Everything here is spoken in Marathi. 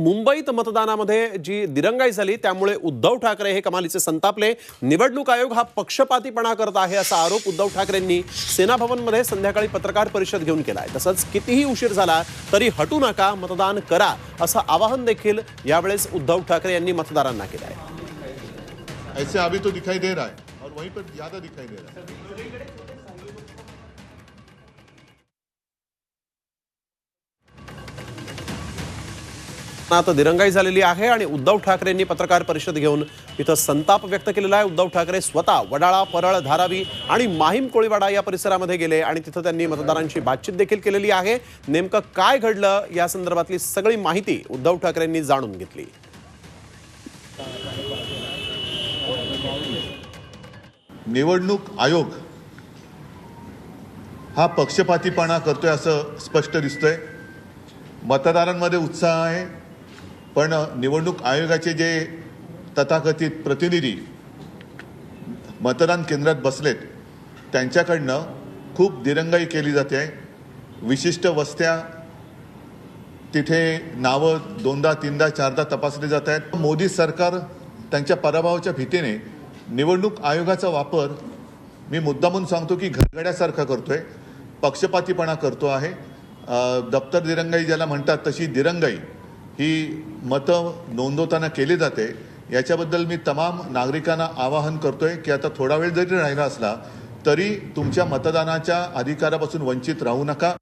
मुंबईत मतदानामध्ये जी दिरंगाई झाली त्यामुळे उद्धव ठाकरे हे कमालीचे संतापले. निवडणूक आयोग हा पक्षपातीपणा करत आहे असा आरोप उद्धव ठाकरेंनी सेना भवनमध्ये संध्याकाळी पत्रकार परिषद घेऊन केला आहे तसंच कितीही उशीर झाला तरी हटू नका मतदान करा असं आवाहन देखील यावेळेस उद्धव ठाकरे यांनी मतदारांना केलं आहे ऐसे अभी तो दिखाई दे रहा है और वहीं पर ज्यादा दिखाई दे रहा है। आता दिरंगाई झालेली आहे आणि उद्धव ठाकरेंनी पत्रकार परिषद घेऊन इथं संताप व्यक्त केलेला आहे. उद्धव ठाकरे स्वतः वडाळा परळ धारावी आणि माहीम कोळीवाडा या परिसरामध्ये गेले आणि तिथं त्यांनी मतदारांशी बातचीत देखील केलेली आहे. नेमकं काय घडलं या संदर्भातली सगळी माहिती उद्धव ठाकरेंनी जाणून घेतली. निवडणूक आयोग हा पक्षपातीपणा करतोय असं स्पष्ट दिसतंय. मतदारांमध्ये उत्साह आहे. पण निवडणूक आयोगाचे जे तथाकथित प्रतिनिधी मतदान केंद्रात बसलेत त्यांच्याकडनं खूप दिरंगाई केली जाते. विशिष्ट वस्त्या तिथे नावं दोनदा तीनदा चारदा तपासली जात आहेत. मोदी सरकार त्यांच्या पराभवाच्या भीतीने निवडणूक आयोगाचा वापर मी मुद्दामून सांगतो की घरगड्यासारखा करतोय पक्षपातीपणा करतो आहे. दप्तर दिरंगाई ज्याला म्हणतात तशी दिरंगाई ही मतं नोंदवताना केली जाते. याच्याबद्दल मी तमाम नागरिकांना आवाहन करतोय की आता थोडा वेळ जरी राहिला असला तरी तुमच्या मतदानाच्या अधिकारापासून वंचित राहू नका.